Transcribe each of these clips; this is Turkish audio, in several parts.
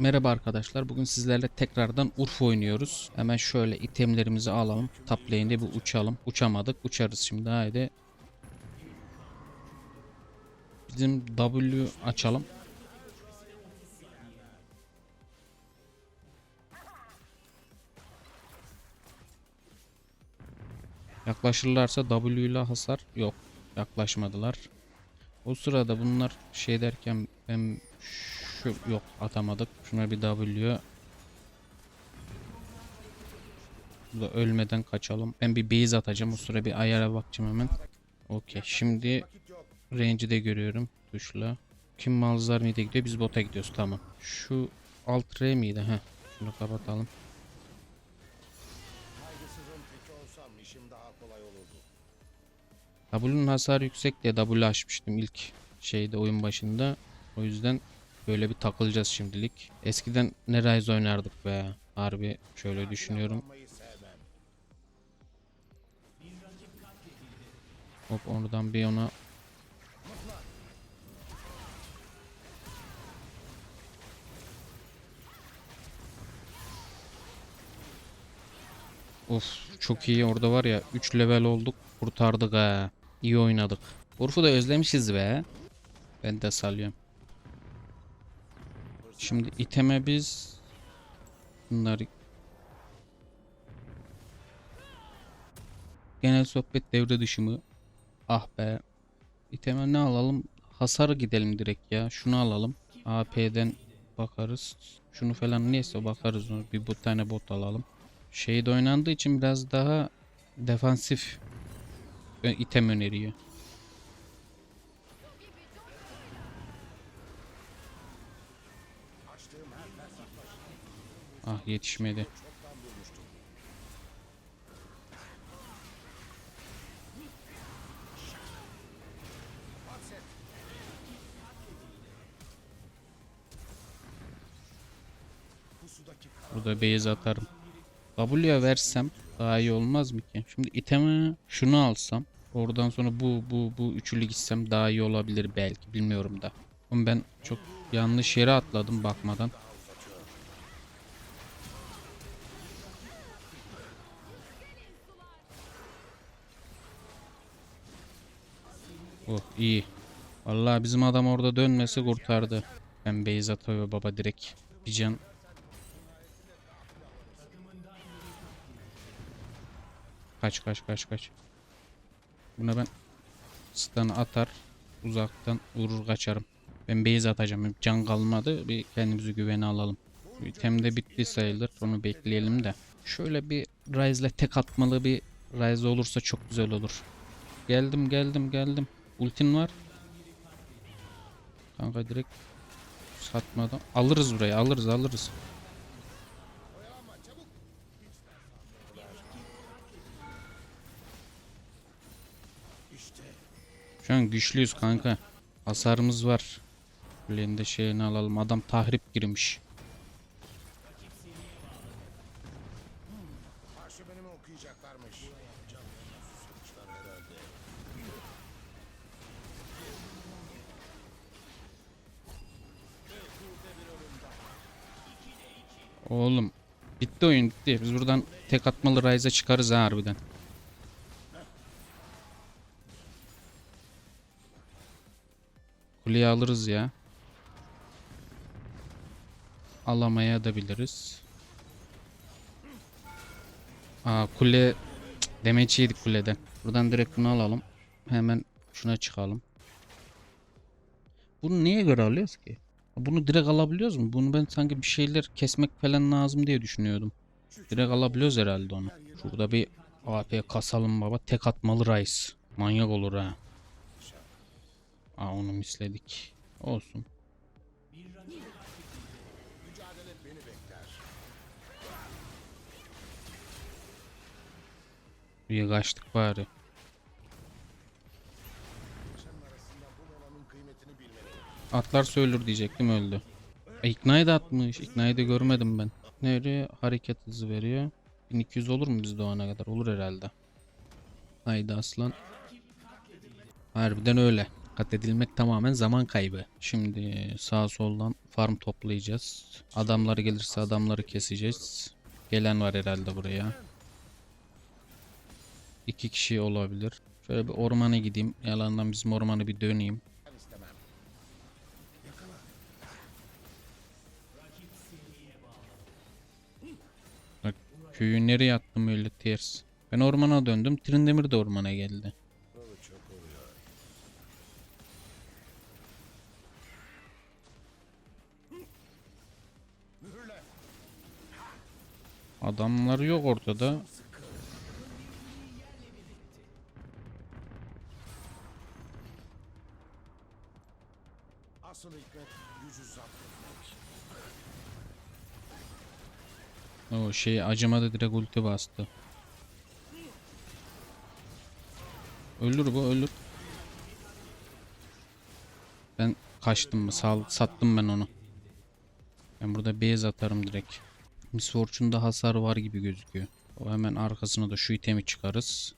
Merhaba arkadaşlar. Bugün sizlerle tekrardan Urf oynuyoruz. Hemen şöyle itemlerimizi alalım. Top lane'de bir uçalım. Uçamadık. Uçarız şimdi. Haydi. Bizim W açalım. Yaklaşırlarsa W ile hasar yok. Yaklaşmadılar. O sırada bunlar şey derken ben şu yok atamadık. Şuna bir W. Burada ölmeden kaçalım. Ben bir base atacağım. O sıra bir ayara bakacağım hemen. Okey. Şimdi range'i de görüyorum tuşla. Kim malzar mıydı gidiyor? Biz bota gidiyoruz. Tamam. Şu alt R miydi? Heh. Şunu kapatalım. W'nun hasarı yüksek diye W açmıştım ilk şeyde oyun başında. O yüzden böyle bir takılacağız şimdilik. Eskiden ne Ryze oynardık be. Harbi şöyle düşünüyorum. Hop oradan bir ona Of çok iyi orada var ya 3 level olduk kurtardık ha. İyi oynadık. Urf'u da özlemişiz be. Ben de salıyorum. Şimdi iteme biz bunları Genel sohbet devre dışı mı? Ah be. İteme ne alalım? Hasarı gidelim direkt ya. Şunu alalım. AP'den bakarız. Şunu falan neyse bakarız. Bir bu tane bot alalım. Şeyde oynandığı için biraz daha defansif e, item öneriyor. Ah yetişmedi. Burada base atarım. W'ye versem daha iyi olmaz mı ki? Şimdi iteme şunu alsam. Oradan sonra bu bu bu üçlü gitsem daha iyi olabilir belki bilmiyorum da. Ama ben çok yanlış yere atladım bakmadan. İyi. Vallahi bizim adam orada dönmesi kurtardı. Ben base atıyor baba direkt. Bir can Kaç kaç kaç kaç. Buna ben stun'ı atar uzaktan vurur kaçarım. Ben base atacağım. Can kalmadı. Bir kendimizi güvene alalım. İtem de bitti sayılır. Onu bekleyelim de. Şöyle bir Ryze'le tek atmalı bir Ryze olursa çok güzel olur. Geldim geldim geldim. Ultin var. Kanka direkt satmadan. Alırız burayı alırız alırız. Şu an güçlüyüz kanka. Hasarımız var. Kulenin şeyini alalım. Adam tahrip girmiş. Bitti oyun bitti. Biz buradan tek atmalı Ryze'a çıkarız ha harbiden. Kuleyi alırız ya. Alamaya da biliriz. Aa kule damage yedik kuleden. Buradan direkt bunu alalım. Hemen şuna çıkalım. Bunu niye göre alıyoruz ki? Bunu direkt alabiliyoruz mu? Bunu ben sanki bir şeyler kesmek falan lazım diye düşünüyordum. Direkt alabiliyoruz herhalde onu. Şurada bir AP kasalım baba. Tek atmalı Rice. Manyak olur ha. Aa onu misledik. Olsun. Bir kaçtık bari. Bilmeliyim. Atlar söylür diyecektim öldü. E, da atmış. İknayı da görmedim ben. Nereye hareket hızı veriyor? 1200 olur mu bizde o ana kadar? Olur herhalde. Haydi aslan. Harbiden öyle. kat edilmek tamamen zaman kaybı. Şimdi sağ soldan farm toplayacağız. Adamları gelirse adamları keseceğiz. Gelen var herhalde buraya. İki kişi olabilir. Şöyle bir ormana gideyim. Yalandan bizim ormanı bir döneyim. Köyü nereye attım öyle ters. Ben ormana döndüm. Trindemir de ormana geldi. Adamlar yok ortada. O şey acımadı direkt ulti bastı. Ölür bu ölür. Ben kaçtım mı? Sal sattım ben onu. Ben burada base atarım direkt. Miss Fortune'da hasar var gibi gözüküyor. O hemen arkasına da şu itemi çıkarız.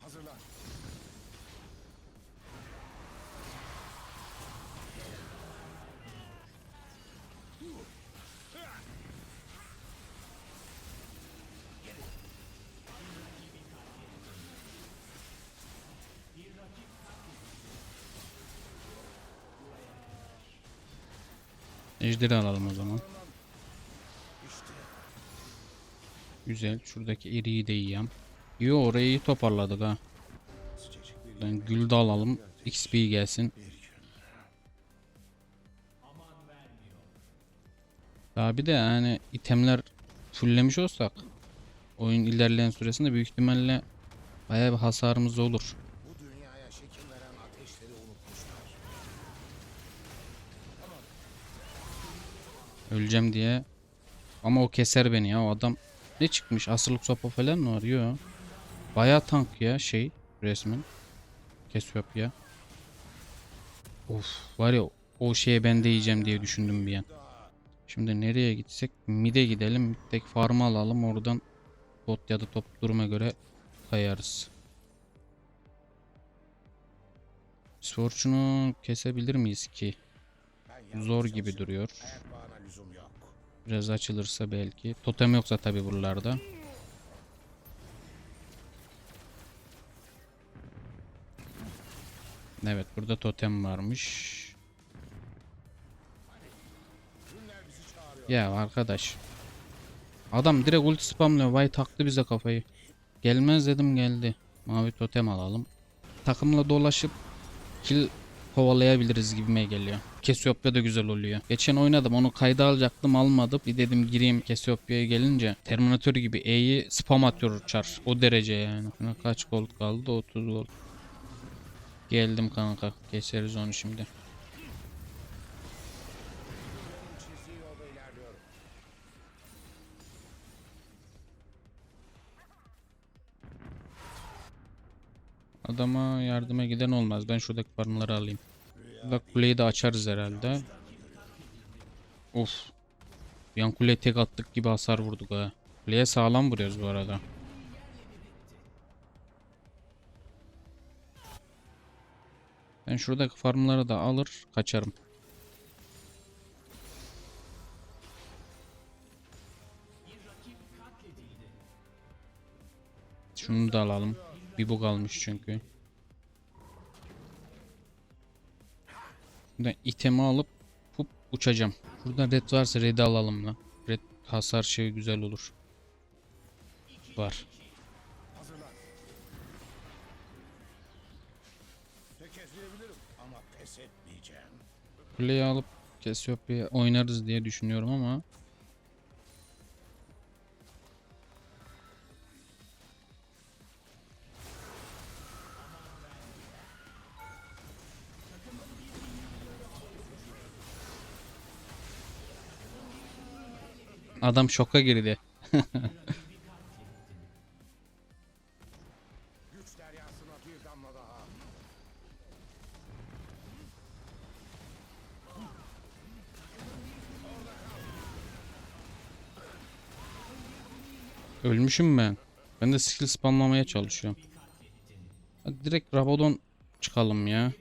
Hazırlan. Ejderi alalım o zaman. Güzel. Şuradaki eriği de yiyeyim. Yo orayı toparladık ha. Buradan gül alalım. XP gelsin. Daha bir de yani itemler fulllemiş olsak oyun ilerleyen süresinde büyük ihtimalle bayağı bir hasarımız olur. Öleceğim diye. Ama o keser beni ya. O adam ne çıkmış? Asırlık sopa falan mı var? Yo. Bayağı tank ya şey resmen. Cassiopeia. Of var ya o şeye ben de yiyeceğim diye düşündüm bir an. Şimdi nereye gitsek? Mid'e gidelim. Mid'deki farmı alalım. Oradan bot ya da top duruma göre kayarız. Swords'unu kesebilir miyiz ki? Zor gibi duruyor. Biraz açılırsa belki. Totem yoksa tabi buralarda. Evet burada totem varmış. Ya arkadaş. Adam direkt ulti spamlıyor. Vay taktı bize kafayı. Gelmez dedim geldi. Mavi totem alalım. Takımla dolaşıp kill kovalayabiliriz gibime geliyor. Cassiopeia da güzel oluyor. Geçen oynadım onu kayda alacaktım almadım. Bir dedim gireyim Cassiopeia'ya gelince Terminator gibi E'yi spam atıyor uçar. O derece yani. Buna kaç gold kaldı? 30 gold. Geldim kanka. Keseriz onu şimdi. Adama yardıma giden olmaz. Ben şuradaki farmları alayım. Burada kuleyi de açarız herhalde. Of. Bir an kuleye tek attık gibi hasar vurduk ha. Kuleye sağlam vuruyoruz bu arada. Ben şuradaki farmları da alır kaçarım. Şunu da alalım. Bir bu kalmış çünkü. Buradan itemi alıp pup uçacağım. Burada red varsa red'i alalım lan. Red hasar şey güzel olur. Var. Kuleyi alıp Cassiopeia oynarız diye düşünüyorum ama Adam şoka girdi. Ölmüşüm ben. Ben de skill spamlamaya çalışıyorum. Hadi direkt Rabadon çıkalım ya.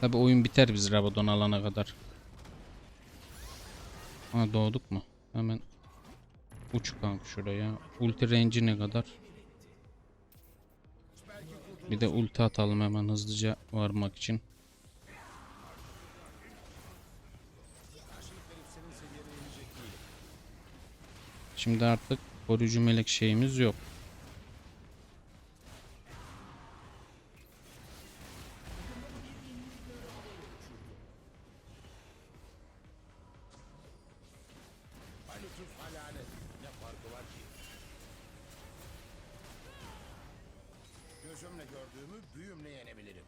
Tabi oyun biter biz Rabadon alana kadar. Ha doğduk mu? Hemen uç kanka şuraya. Ulti range'i ne kadar? Bir de ulti atalım hemen hızlıca varmak için. Şimdi artık koruyucu melek şeyimiz yok. Gözümle gördüğümü büyümle yenebilirim.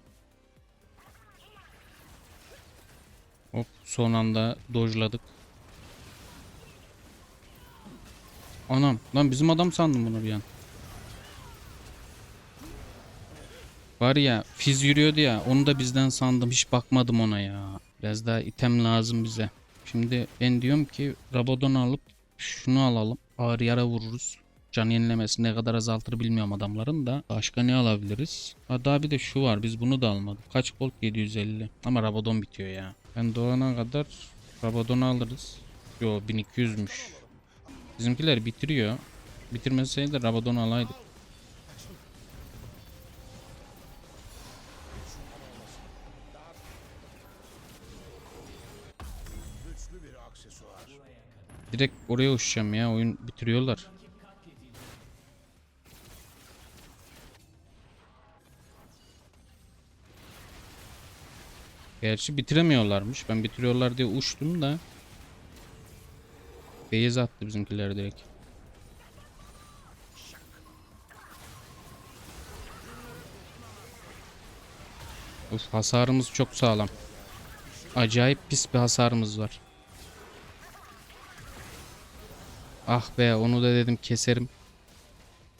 Hop son anda dojladık. Anam lan bizim adam sandım bunu bir an. Var ya fiz yürüyordu ya onu da bizden sandım hiç bakmadım ona ya. Biraz daha item lazım bize. Şimdi ben diyorum ki Rabadon alıp şunu alalım. Ağır yara vururuz. Can yenilemesi ne kadar azaltır bilmiyorum adamların da. Başka ne alabiliriz? Ha daha bir de şu var biz bunu da almadık. Kaç gold? 750. Ama Rabadon bitiyor ya. Ben doğana kadar Rabadon'u alırız. Yo 1200'müş. Bizimkiler bitiriyor. Bitirmeseydi Rabadon alaydık. Direkt oraya uçacağım ya. Oyun bitiriyorlar. Gerçi bitiremiyorlarmış. Ben bitiriyorlar diye uçtum da. Beyaz attı bizimkiler direkt. Uf hasarımız çok sağlam. Acayip pis bir hasarımız var. Ah be onu da dedim keserim.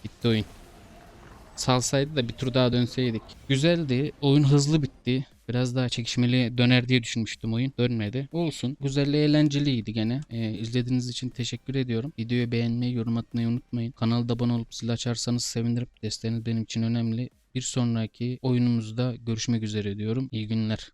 Bitti oyun. Salsaydı da bir tur daha dönseydik. Güzeldi. Oyun hızlı bitti. Biraz daha çekişmeli döner diye düşünmüştüm oyun. Dönmedi. Olsun. Güzel eğlenceliydi gene. Ee, izlediğiniz için teşekkür ediyorum. Videoyu beğenmeyi, yorum atmayı unutmayın. Kanalda abone olup zil açarsanız sevinirim. Desteğiniz benim için önemli. Bir sonraki oyunumuzda görüşmek üzere diyorum. İyi günler.